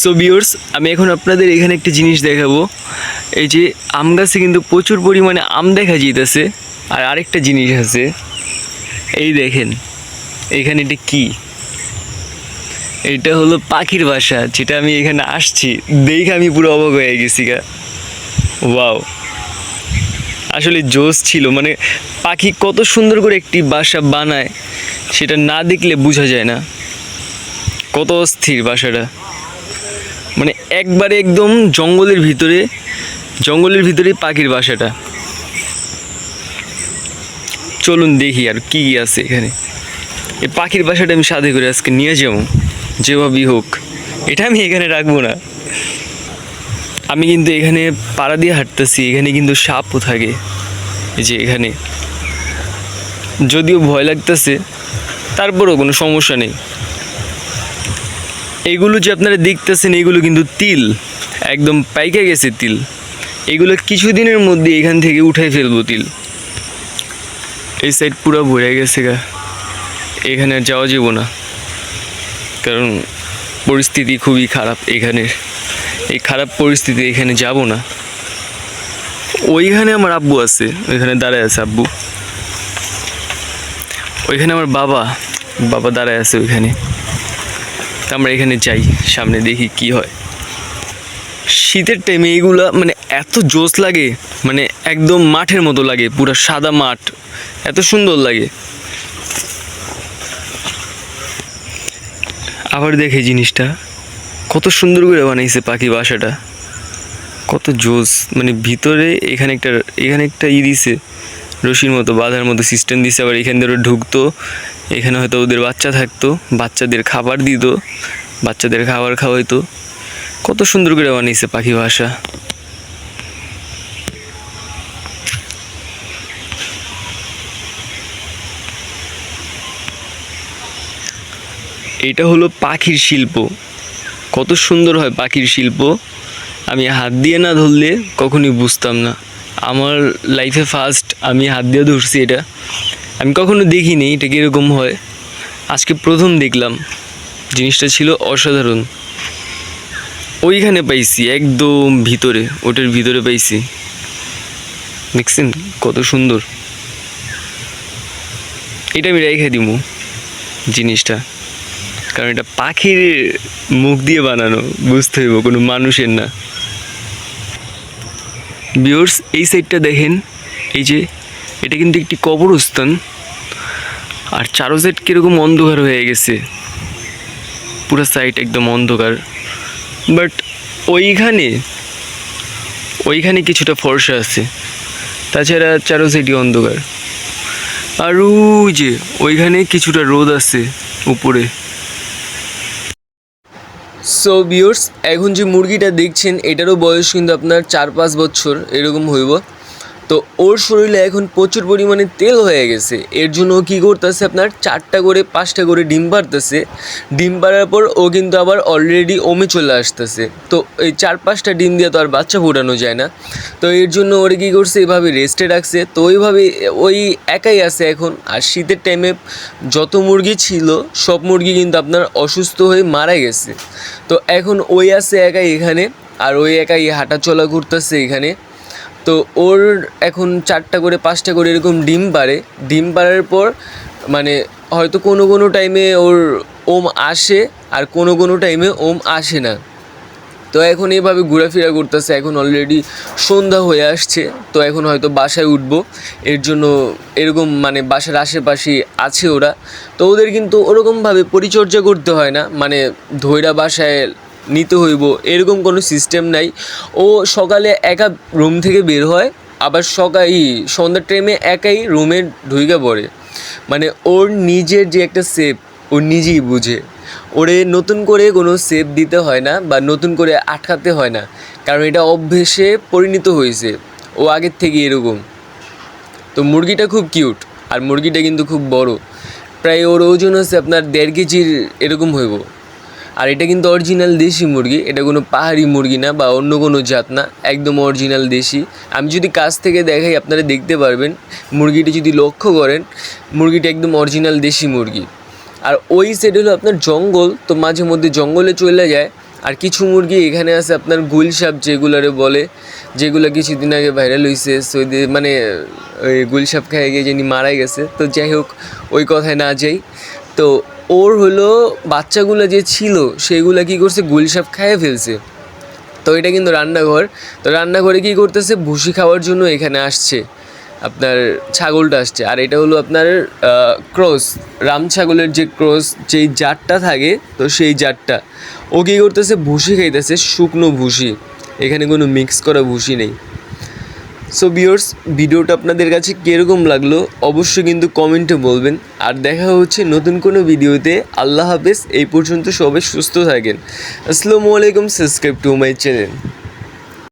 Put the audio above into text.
So বিয়র্স আমি এখন আপনাদের এখানে একটা জিনিস দেখাবো। এই যে আম গাছে কিন্তু প্রচুর পরিমাণে আম দেখা যেতেছে আর আরেকটা জিনিস আছে। এই দেখেন, এখানে এটা কি? এটা হলো পাখির বাসা, যেটা আমি এখানে আসছি, দেখে আমি পুরো অবাক হয়ে গেছি গা। ওয়াও আসলে জোস ছিল মানে পাখি কত সুন্দর করে একটি বাসা বানায়, সেটা না দেখলে বোঝা যায় না। কত অস্থির বাসাটা। মানে একবারে একদম জঙ্গলের ভিতরে জঙ্গলের ভিতরে পাখির বাসাটা। চলুন দেখি আর কি আছে এখানে। এই পাখির বাসাটা আমি সাথে করে আজকে নিয়ে যাব, যেভাবেই হোক। এটা আমি এখানে রাখব না। আমি কিন্তু এখানে পাড়া দিয়ে হাঁটতেছি, এখানে কিন্তু সাপও থাকে। এই যে এখানে। যদিও ভয় লাগতেছে, তারপরেও কোনো সমস্যা নেই। এইগুলো যে আপনারা দেখতেছেন, এগুলো কিন্তু তিল। একদম পাইকে গেছে তিল। এগুলো কিছুদিনের মধ্যে এখান থেকে উঠাই ফেলব তিল। এই সাইড পুরো ভরে গেছে গা। এখানে আর যাওয়া যাব না। কারণ পরিস্থিতি খুবই খারাপ এখানের। এই খারাপ পরিস্থিতি এখানে যাব না। ওইখানে আমার আব্বু আছে, ওইখানে দাঁড়ায় আছে আব্বু। ওইখানে আমার বাবা বাবা দাঁড়ায় আছে ওইখানে। আমরা এখানে যাই, সামনে দেখি কি হয়। শীতের টাইমে এইগুলা মানে এত জোস লাগে মানে একদম মাঠের মতো লাগে, পুরো সাদা মাঠ, এত সুন্দর লাগে। আবার দেখে জিনিসটা, কত সুন্দর করে বানাইছে পাখি বাসাটা। কত জোস মানে ভিতরে এখানে একটা এখানে একটা ই দিছে, রশির মতো, বাঁধার মতো সিস্টেম দিছে, আবার এখান ওরা ঢুকতো এখানে হয়তো ওদের বাচ্চা থাকতো, বাচ্চাদের খাবার দিত, বাচ্চাদের খাবার খাওয়াইতো। কত সুন্দর করে বানিয়েছে পাখি ভাষা এটা হলো পাখির শিল্প। কত সুন্দর হয় পাখির শিল্প। আমি হাত দিয়ে না ধরলে কখনোই বুঝতাম না। আমার লাইফে ফার্স্ট আমি হাত দিয়ে ধরছি এটা। আমি কখনো দেখিনি এটা কীরকম হয়। আজকে প্রথম দেখলাম। জিনিসটা ছিল অসাধারণ। ওইখানে পাইছি, একদম ভিতরে, ওটার ভিতরে পাইছি। দেখছেন কত সুন্দর। এটা আমি রেখে দিব জিনিসটা। কারণ এটা পাখির মুখ দিয়ে বানানো, বুঝতে হইব, কোনো মানুষের না। বিয়র্স এই সাইডটা দেখেন, এই যে এটা কিন্তু একটি কবরস্থান। আর চারো সাইড কীরকম অন্ধকার হয়ে গেছে। পুরো সাইড একদম অন্ধকার। বাট ওইখানে ওইখানে কিছুটা ফর্সা আছে। তাছাড়া চারো সাইডই অন্ধকার। আর ওই যে, ওইখানে কিছুটা রোদ আছে উপরে। সো বিয়র্স এখন যে মুরগিটা দেখছেন, এটারও বয়স কিন্তু আপনার চার পাঁচ বছর, এরকম হইব। তো ওর শরীরে এখন প্রচুর পরিমাণে তেল হয়ে গেছে। এর জন্য ও কী করতেছে আপনার? চারটা করে, পাঁচটা করে ডিম পারতেছে ডিম পাড়ার পর ও কিন্তু আবার অলরেডি ওমে চলে আসতেছে। তো এই চার পাঁচটা ডিম দিয়ে তো আর বাচ্চা ফোটানো যায় না। তো এর জন্য ওরে কী করছে? এভাবে রেস্টে রাখছে। তো ওইভাবে ওই একাই আছে এখন। আর শীতের টাইমে যত মুরগি ছিল, সব মুরগি কিন্তু আপনার অসুস্থ হয়ে মারা গেছে। তো এখন ওই আছে একাই এখানে। আর ওই একাই হাঁটা চলা করতেছে এখানে। তো ওর এখন চারটা করে, পাঁচটা করে এরকম ডিম পারে ডিম পাড়ার পর মানে হয়তো কোনো কোনো টাইমে ওর ওম আসে আর কোনো কোনো টাইমে ওম আসে না। তো এখন এইভাবে ঘোরাফেরা করতেছে, এখন অলরেডি সন্ধ্যা হয়ে আসছে, তো এখন হয়তো বাসায় উঠব। এর জন্য এরকম মানে বাসার আশেপাশে আছে ওরা। তো ওদের কিন্তু ওরকমভাবে পরিচর্যা করতে হয় না। মানে ধৈরা বাসায় নিতে হইব। এরকম কোনো সিস্টেম নাই। ও সকালে একা রুম থেকে বের হয়, আবার সকাল সন্ধ্যার টাইমে একাই রুমে ঢুকে পড়ে। মানে ওর নিজের যে একটা সেপ ও নিজেই বুঝে। ওরে নতুন করে কোনো সেপ দিতে হয় না বা নতুন করে আটকাতে হয় না। কারণ এটা অভ্যেসে পরিণত হয়েছে। ও আগের থেকে এরকম। তো মুরগিটা খুব কিউট আর মুরগিটা কিন্তু খুব বড়। প্রায় ওর ওজন হচ্ছে আপনার দেড় কেজির এরকম হইব। আর এটা কিন্তু অরিজিনাল দেশি মুরগি, এটা কোনো পাহাড়ি মুরগি না বা অন্য কোনো জাত না, একদম অরিজিনাল দেশি। আমি যদি কাছ থেকে দেখাই, আপনারা দেখতে পারবেন, মুরগিটি যদি লক্ষ্য করেন, মুরগিটা একদম অরিজিনাল দেশি মুরগি। আর ওই সাইড হলো আপনার জঙ্গল, তো মাঝে মধ্যে জঙ্গলে চলে যায়। আর কিছু মুরগি এখানে আছে আপনার গুলসাপ যেগুলারে বলে, যেগুলো কিছুদিন আগে ভাইরাল হয়েছে সৌদি মানে ওই গুলসাপ খেয়ে গিয়ে যিনি মারা গেছে। তো যাই হোক, ওই কথায় না যাই। তো ওর হলো বাচ্চাগুলো যে ছিল, সেগুলো কি করছে গুলসাপ খেয়ে ফেলছে। তো এটা কিন্তু রান্নাঘর। তো রান্নাঘরে কি করতেছে, ভুসি খাওয়ার জন্য এখানে আসছে। আপনার ছাগলটা আসছে। আর এটা হলো আপনার ক্রস। রাম ছাগলের যে ক্রস, যেই জাতটা থাকে, তো সেই জাতটা। ও কী করতেছে, ভুসি খাইতেছে, শুকনো ভুসি। এখানে কোনো মিক্স করা ভুসি নেই। সো বিয়র্স ভিডিওটা আপনাদের কাছে কীরকম লাগল অবশ্যই কিন্তু কমেন্টে বলবেন। আর দেখা হচ্ছে নতুন কোনো ভিডিওতে। আল্লাহ হাফেজ, এই পর্যন্ত সবাই সুস্থ থাকেন। আসসালামু আলাইকুম সাবস্ক্রাইব টু মাই চ্যানেল